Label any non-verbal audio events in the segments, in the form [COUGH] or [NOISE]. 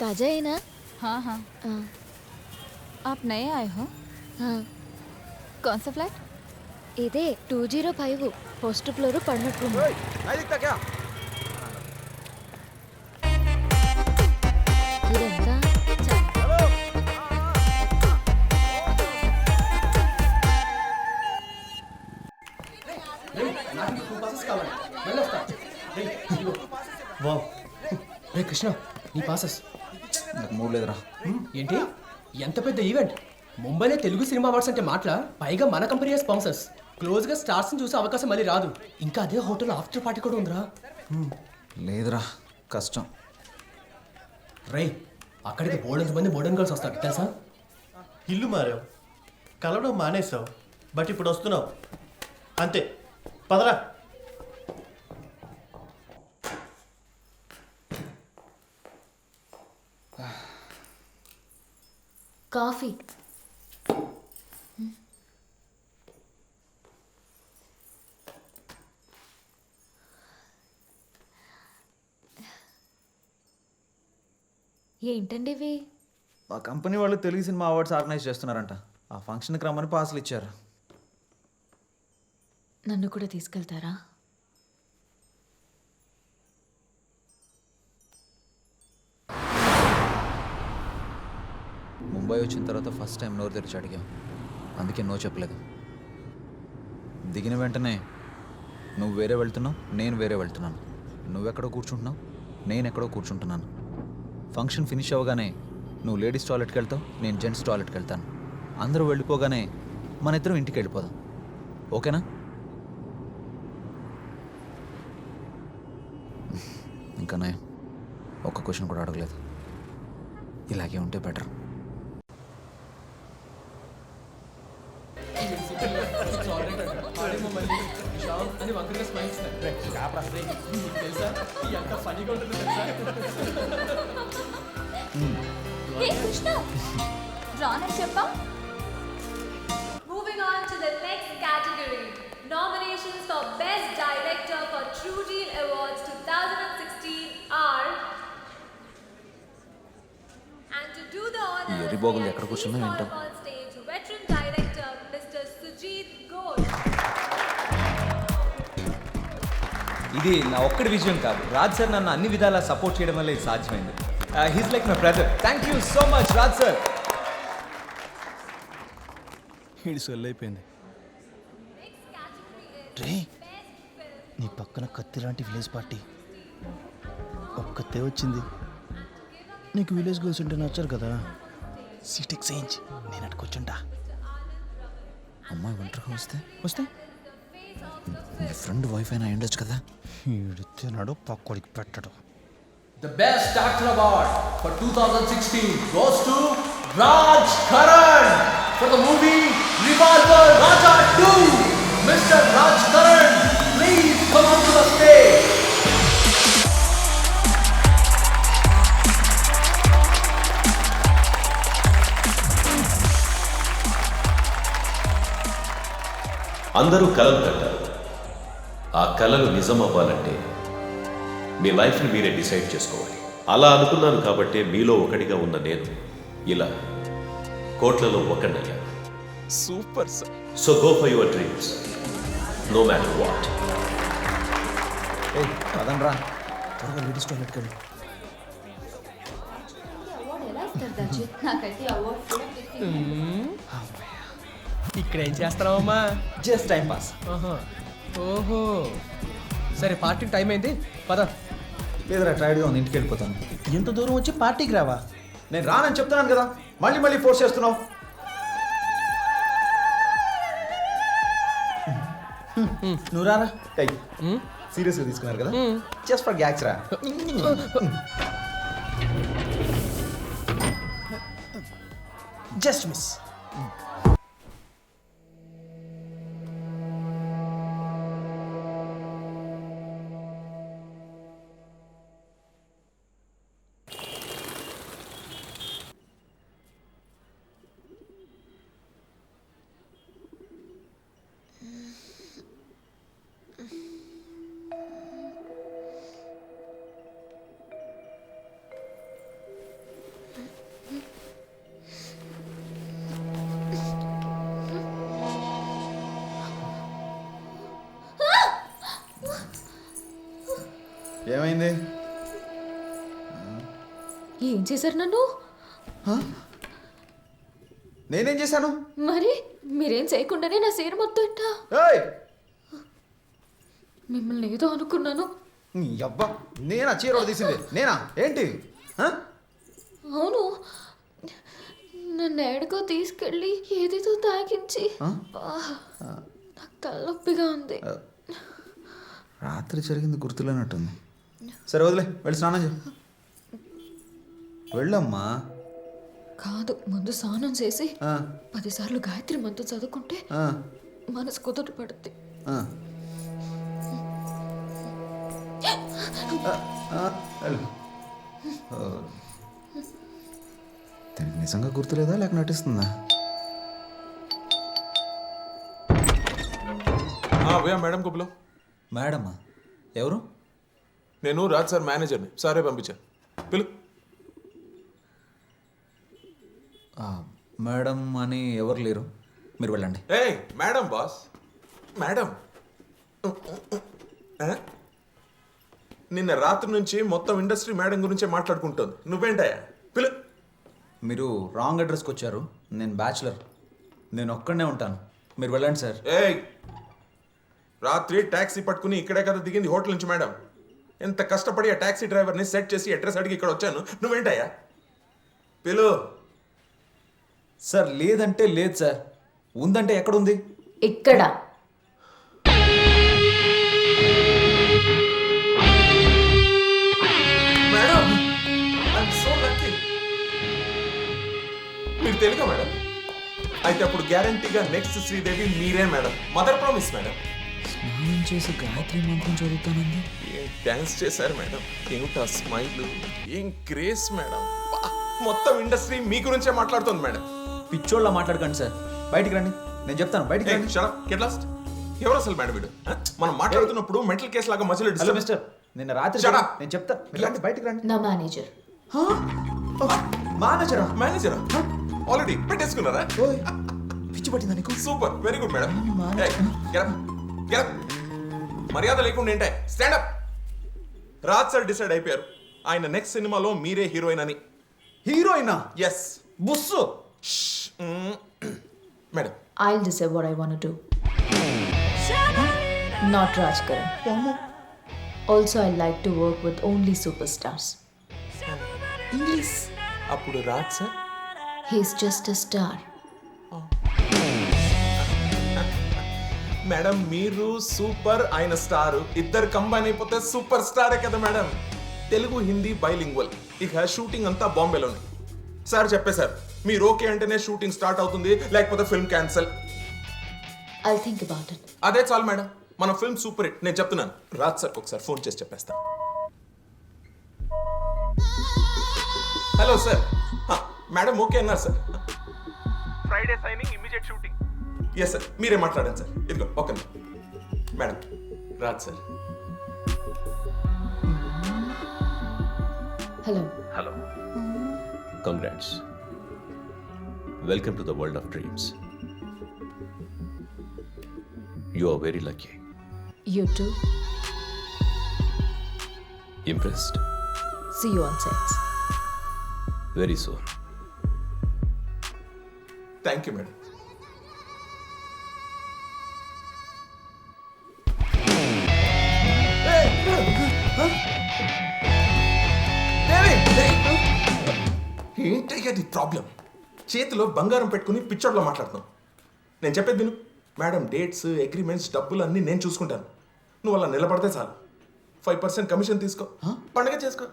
ताजा है ना हाँ हाँ हाँ आप नए आए हो हाँ कौन सा फ्लैट ఇదే two zero five first floor పడినట్టుంది ఇదంతా వావ్ రే కృష్ణ నీ పాసెస్ నాకు మూడు లేదురా. ఏంటి? ఎంత పెద్ద ఈవెంట్ ముంబైలో తెలుగు సినిమా అవార్డ్స్ అంటే మాటల? పైగా మన కంపెనీ స్పాన్సర్స్ క్లోజ్గా స్టార్స్ చూసే అవకాశం మళ్ళీ రాదు. ఇంకా అదే హోటల్ ఆఫ్టర్ పార్టీ కూడా ఉందిరా. లేదురా. కష్టం. రే అక్కడికి బోర్డు మంది మోడర్న్ గర్ల్స్ వస్తారు. తెలుసా? ఇల్లు మారావు. కలవడం మానేసావు బట్ ఇప్పుడు వస్తున్నావు. అంతే. పదరా. కాఫీ. ఏంటండి ఇవి? మా కంపెనీ వాళ్ళు తెలుగు సినిమా అవార్డ్స్ ఆర్గనైజ్ చేస్తున్నారంట. ఆ ఫంక్షన్కి రమ్మని పాసులు ఇచ్చారు. నన్ను కూడా తీసుకెళ్తారా? ముంబై వచ్చిన తర్వాత ఫస్ట్ టైం నోరు తెరిచి అడిగాం. అందుకే నో చెప్పలేదు. దిగిన వెంటనే నువ్వు వేరే వెళ్తున్నావు నేను వేరే వెళ్తున్నాను. నువ్వెక్కడో కూర్చుంటున్నావు నేను ఎక్కడో కూర్చుంటున్నాను. ఫంక్షన్ ఫినిష్ అవ్వగానే నువ్వు లేడీస్ టాయిలెట్కి వెళ్తావు నేను జెంట్స్ టాయిలెట్కి వెళ్తాను. అందరూ వెళ్ళిపోగానే మన ఇద్దరం ఇంటికి వెళ్ళిపోదాం. ఓకేనా? ఇంకా నయం. ఒక్క క్వశ్చన్ కూడా అడగలేదు. ఇలాగే ఉంటే బెటర్. అది తెలుసా ఎంత పనిగా ఉంటుంది తెలుసా Moving on to the next category. Nominations for Best Director for True Deal Awards 2016 are and to do the honors, ఇది నా ఒక్కడి విజయం కాదు. రాజ్ సార్ నన్ను అన్ని విధాలా సపోర్ట్ చేయడం వల్ల ఇది సాధ్యమైంది. He's like my brother thank you so much Raj sir. ఇది సొల్లు అయిపోయింది? రే నీ పక్కన కత్తి లాంటి విలేజ్ పార్టీ. ఒక్కతే వచ్చింది. నీకు విలేజ్ గర్ల్స్ ఉంటే నచ్చారు కదా? Seat exchange. నేను అటుకొచ్చుంటా అమ్మాయి ఒంటరిగా వస్తే? వస్తే? మీ ఫ్రెండ్ వైఫ్ అయినా ఉండొచ్చు కదా వీడు తినడు పక్కడికి పెట్టడు The best actor award for 2016 goes to Raj Karan for the movie Revolver Raja 2. Mr. Raj Karan, please come onto the stage. అందరూ కలలు కంటారు ఆ కలలు నిజం అవ్వాలంటే మీ లైఫ్ని మీరే డిసైడ్ చేసుకోవాలి. అలా అనుకున్నాను కాబట్టే మీలో ఒకటిగా ఉన్న నేను ఇలా కోట్లలో ఒకనయ్యా super sir. So go for your dreams no matter what త్వరగా లేడీస్ టాయిలెట్కి వెళ్ళి. ఇక్కడ ఏం చేస్తున్నావమ్మా? జస్ట్ టైం పాస్ ఓహో. సరే పార్టీ టైం అయింది. పద. లేదురా టైర్డ్గా ఉంది ఇంటికి వెళ్ళిపోతాను. ఎంత దూరం వచ్చి పార్టీకి రావా? నేను రానని చెప్తున్నాను కదా మళ్ళీ మళ్ళీ ఫోర్స్ చేస్తున్నావు. నువ్వు రారా? సీరియస్గా తీసుకున్నారు కదా? జస్ట్ ఫర్ గ్యాక్స్ రా. [LAUGHS] జస్ట్ మిస్ ఏమైంది? ఏం చేశారు నన్ను? నేనేం చేశాను? మరి మీరేం చేయకుండానే నా సేరు మొత్తం ఇట్టా మిమ్మల్ని ఏదో అనుకున్నాను. అబ్బా నేనా చీర తీసింది? నేనా? ఏంటి? అవును. నన్ను ఏడుకో తీసుకెళ్ళి ఏదేదో తాగించి. నాకు తలనొప్పిగా ఉంది. రాత్రి జరిగింది గుర్తులేనట్టుంది. సరే వదిలే వెళ్ళి స్నానం చేయి. వెళ్ళమ్మా. కాదు ముందు స్నానం చేసి ఆ, పదిసార్లు గాయత్రి మంత్రం చదువుకుంటే ఆ, మనసు కుదుట పడుద్ది. ఆ. ఆ, వెళ్ళు. ఓ. తనకి నిజంగా గుర్తులేదా? లేక నటిస్తుందా? భయ్యా మేడం కుబ్లో మేడమ్మా ఎవరు? నేను రాజ్ సార్ మేనేజర్ని. సారే పంపించాను. పిలు. మేడం అని ఎవరు లేరు. మీరు వెళ్ళండి. ఏ మేడం బాస్. మేడం? నిన్న రాత్రి నుంచి మొత్తం ఇండస్ట్రీ మేడం గురించే మాట్లాడుకుంటుంది. నువ్వేంటయ్యా? పిలు. మీరు రాంగ్ అడ్రస్కి వచ్చారు. నేను బ్యాచులర్. నేను ఒక్కడనే ఉంటాను. మీరు వెళ్ళండి సార్. ఏయ్. రాత్రి ట్యాక్సీ పట్టుకుని ఇక్కడే కదా దిగింది హోటల్ నుంచి మేడం. ఎంత కష్టపడి ఆ ట్యాక్సీ డ్రైవర్ని సెట్ చేసి అడ్రస్ అడిగి ఇక్కడ వచ్చాను. నువ్వేంటయ్యా? పిలు. సార్ లేదంటే లేదు సార్. ఉందంటే ఎక్కడుంది? ఇక్కడ. మేడం సో లక్కీ మీరు తెలుగా మేడం? అయితే అప్పుడు గ్యారంటీగా నెక్స్ట్ శ్రీదేవి మీరే మేడం. Mother promise madam. స్నానం చేసి గాయత్రి మంత్రం చదువుతానండి ఏం డాన్స్ చేశారు మేడం? ఏమిటా స్మైల్? ఏం గ్రేస్ మేడం? బా, మొత్తం ఇండస్ట్రీ మీ గురించే మాట్లాడుతుంది మేడం. పిచ్చోళ్ళ మాట్లాడకండి సార్. బయటికి రండి. నేను చెప్తాను బయటికి రండి. గెట్ లాస్ట్ ఎవరు అసలు మేడం వీడు? ఆ? మనం మాట్లాడుతున్నప్పుడు మెంటల్ కేసు లాగా మధ్యలో హలో మిస్టర్ నిన్న రాత్రి Shut up. నేను చెప్తా. మీరు రండి బయటికి రండి. నా మేనేజర్. మానేజరా? మేనేజర్? ఆల్రెడీ పెట్టేసుకున్నారా? పిచ్చి పట్టిందా నీకు? Super very good madam. మర్యాద లేకుండా ఏంటే స్టాండప్ రాజ్ సార్ డిసైడ్ అయిపోయారు ఆయన నెక్స్ట్ సినిమాలో మీరే హీరోయిన్ అని హీరోయినా yes బుస్సు madam I'll decide what I want to do. Not Raj Karan. Also, I like to work with only superstars. English అప్పుడు Raj sir He's just a star. Madam మీరు super ఆయన star. ఇద్దరు combine అయిపోతే super స్టారే కదా madam. Telugu Hindi bilingual. ఇక shooting అంతా బాంబేలోనే. సార్ చెప్పేశారు. మీరు ఓకే అంటేనే షూటింగ్ స్టార్ట్ అవుతుంది లేకపోతే film cancel. I'll think about it. అదే చాలు మేడం. మన ఫిల్మ్ సూపర్ హిట్. నేను చెప్తున్నాను. రాజ్ సార్ ఒకసారి ఫోన్ చేసి చెప్పేస్తాను హలో సార్. మేడం ఓకే అన్నారు sir. Friday signing immediate shooting. Yes sir మీరే మాట్లాడండి సార్ ఇదిగో okay madam. Raj sir Hello. Congrats welcome to the world of dreams you are very lucky You too. Impressed See you on sets. Very sore thank you madam ఏంటయ్యా నీ problem? చేతిలో బంగారం పెట్టుకుని పిచ్చోడ్లో మాట్లాడుతున్నావు. నేను చెప్పేది విను. మేడం డేట్స్ అగ్రిమెంట్స్ డబ్బులు అన్నీ నేను చూసుకుంటాను. నువ్వు అలా నిలబడితే చాలు. ఫైవ్ పర్సెంట్ కమిషన్ తీసుకో. పండగ చేసుకో?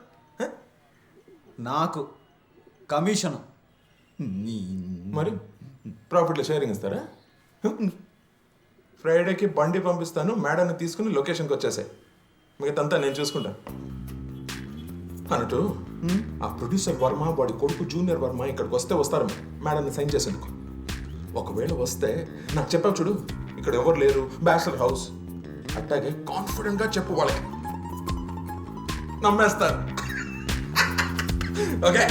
నాకు కమిషను. మరి? ప్రాఫిట్లో షేరింగ్ ఇస్తారా? ఫ్రైడేకి బండి పంపిస్తాను. మేడంని తీసుకుని లొకేషన్కి వచ్చేసాయి. మిగతంతా నేను చూసుకుంటాను. అన్నట్టు ఆ ప్రొడ్యూసర్ వర్మ వాడి కొడుకు జూనియర్ వర్మ ఇక్కడికి వస్తే వస్తారు. మేడంని సైన్ చేసేందుకు. ఒకవేళ వస్తే నాకు చెప్పావు చూడు ఇక్కడ ఎవరు లేరు బ్యాచిలర్ హౌస్. అట్టాగే కాన్ఫిడెంట్గా చెప్పు వాళ్ళకి. నమ్మేస్తారు [LAUGHS] ఓకే?